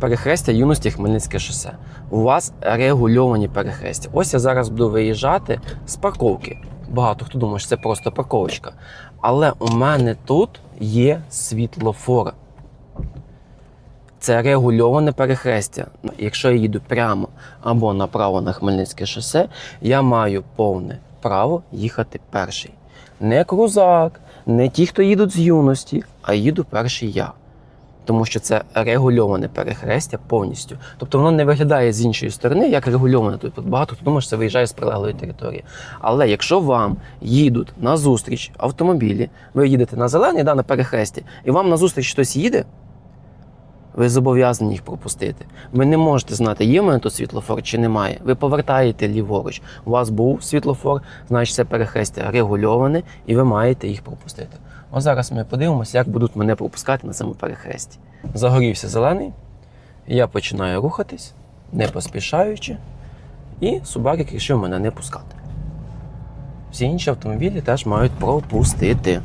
Перехрестя юності Хмельницьке шосе. У вас регульовані перехрестя. Ось я зараз буду виїжджати з парковки. Багато хто думає, що це просто парковочка. Але у мене тут є світлофор. Це регульоване перехрестя. Якщо я їду прямо або направо на Хмельницьке шосе, я маю повне право їхати перший. Не крузак, не ті, хто їдуть з юності, а їду перший я. Тому що це регульоване перехрестя повністю. Тобто воно не виглядає з іншої сторони, як регульоване. Тут багато хто думає, що це виїжджає з прилеглої території. Але якщо вам їдуть на зустріч автомобілі, ви їдете на зелений, да, на перехресті, і вам на зустріч хтось їде, ви зобов'язані їх пропустити. Ви не можете знати, є в мене тут світлофор чи немає. Ви повертаєте ліворуч. У вас був світлофор, значить це перехрестя регульоване, і ви маєте їх пропустити. Ось зараз ми подивимося, як будуть мене пропускати на цьому перехресті. Загорівся зелений, я починаю рухатись, не поспішаючи, і Субарик рішив мене не пускати. Всі інші автомобілі теж мають пропустити.